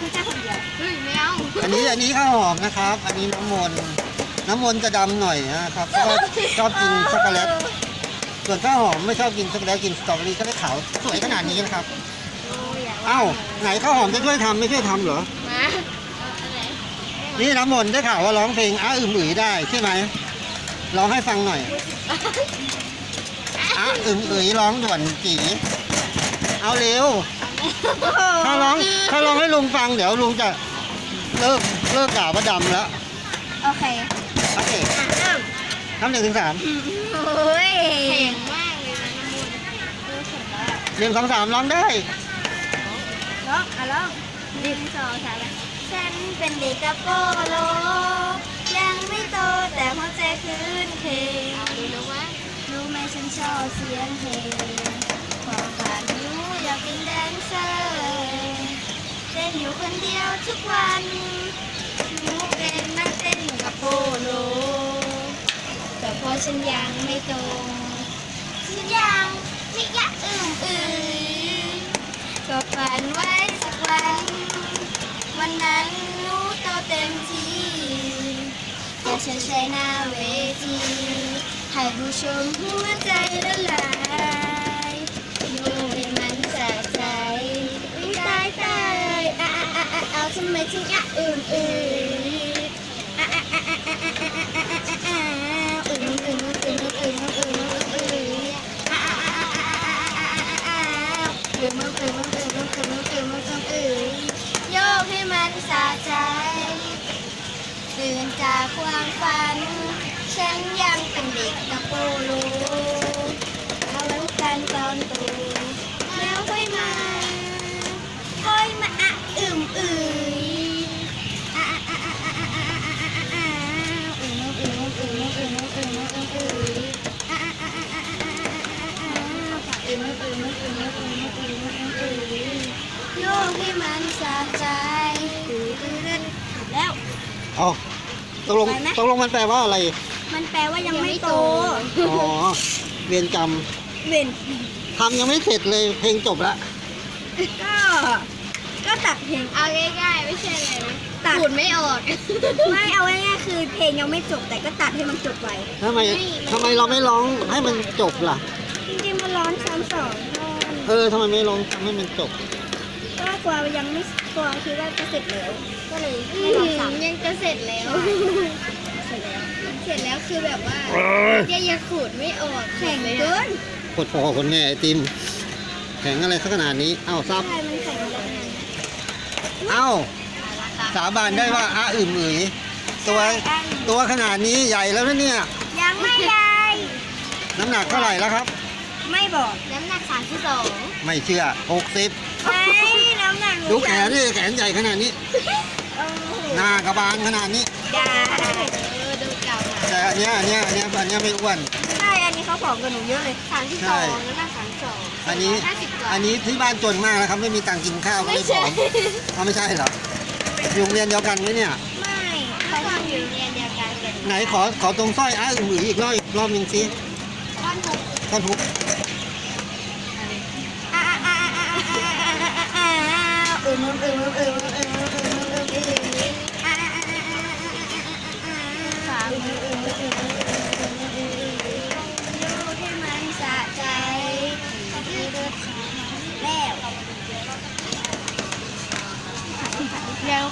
พิซซ่าคนเดียวเฮ้ยไม่เอาอันนี้อันนี้ข้าวหอมนะครับ อันนี้น้ำมนต์น้ำมนต์จะดำหน่อยนะครับเพราะว่าชอบกินช็อกโกแลตส่วนข้าวหอมไม่ชอบกินช็อกโกแลตกินสตรอเบอรี่ก็ได้ขาวสวยขนาดนี้นะครับโอ้ยอยากเอ้าไหนข้าวหอมจะช่วยทำไม่ช่วยทำเหรอมาเอาอะไรนี่น้ำมนต์ได้ข่าวว่าร้องเพลงอ้าอึมอือได้ใช่ไหมร้องให้ฟังหน่อยอ้าอึมอือร้องด่วนจีเอาเร็ว ถ้าร้องถ้าร้องให้ลุงฟังเดี๋ยวลุงจะเลิกเลิกด่าว่าดำแล้ว โอเคโอเคอะเริ่มทำหนึ่งถึงสามโอ้ยแพงมากเลยนะน้ำมันดูเสร็จแล้วหนึ่งสองสามร้องได้ ร้องอะร้องหนึ่งสองสามฉันเป็นเด็กกระโปโลยังไม่โตแต่หัวใจคืนเพลงเอาดูนะว่ารู้ไหมฉันชอบเสียงเพลงความฝันหนูอยาก เซอร์เต้นอยู่คนเดียวทุกวันหนูเป็นนักเต้นกับโปโลแต่พอฉันยังไม่โตฉันยังไม่อยากอึ้งอือก็ฝันไว้สักวัน วันนั้นหนูโตเต็มที่แต่ฉันใช้หน้าเวทีให้ผู้ชมหัวใจละลาย อะอ่เอาทำไมถึงอะอื่นอื่นอะอะอะอะอะอะอะอะอะอะอื่นอื่นอื่นอื่นอื่นอื่นอะอะอะอะอะอะอะอะอื่นอื่นอื่นอื่นอื่นอื่นอื่นอื่นโยกให้มันสะใจตื่นจากความฝัน ฉันยังเป็นเด็กตะโปโล อะอึมอึมอึมอึมอึมอึมอึมโยกให้มันสะใจตื่นตื่นแล้ว เอาตกลงไปไหม ตกลงมันแปลว่าอะไร มันแปลว่ายังไม่โต อ๋อ เวียนกรรมเว้นทำยังไม่เสร็จเลย เพลงจบแล้วก็ ก็ตัดเพลงเอาง่ายๆไม่ใช่อะไรนะตัดขูดไม่ออก ไม่เอาง่ายๆคือเพลงยังไม่จบแต่ก็ตัดให้มันจบไว้ ทำไมทำไมเราไม่ร้องให้มันจบล่ะ สองท่อนเออทำไมไม่ร้องทำให้มันจบก็กลัวยังไม่กลัวคิดว่าจะเสร็จแล้ว ก็เลยอืไม่ร้องมซ้ำยังจะเสร็จแล้ว เสร็จแล้ว เสร็จแล้วคือแบบว่ายังยังขูดไม่ออกแข่งเลยเกิอะนกดพอคนแง่ไอติม แข็งอะไรสักขนาดนี้เอ้าซับใช่มันแข่งแล้วไงเอ้าสาบานได้ว่าอ้าอึมอือตัวตัวขนาดนี้ใหญ่แล้วนะเนี่ย ยังไม่ได้น้ำหนักเท่าไหร่แล้วครับ ไม่บอก น้ำหนักสามสิบสองไม่เชื่อ60ไม่น้ำหนักดูแขนนี่แขนใหญ่ขนาดนี้ โอ้โหหน้ากระบาลขนาดนี้ ได้เออดูเก่าหนาแต่อันเนี้ยอันเนี้ยอันเนี้ยอันเนี้ยไม่อ้วน ใช่อันนี้เขาผอมกว่าหนูเยอะเลยสามสิบใช่สองน้ำหนักสามสิบสองอันนี้ ห้าสิบกว่าอันนี้ที่บ้านจนมากนะครับไม่มีตังค์กินข้าวก็ไม่เลยผใช่อมเขาไม่ใช่เหรออยู่โรงเรียนเดียวกันไหมเนี่ย ไม่เขาทำอยู่โรงเรียนเดียวกันกันไหนขอขอตรงสร้อยอ้าอึมอืออีกรอบอีกรอบหนึ่งสิท่อนหกท่อนทุก MM、MM、MM、MM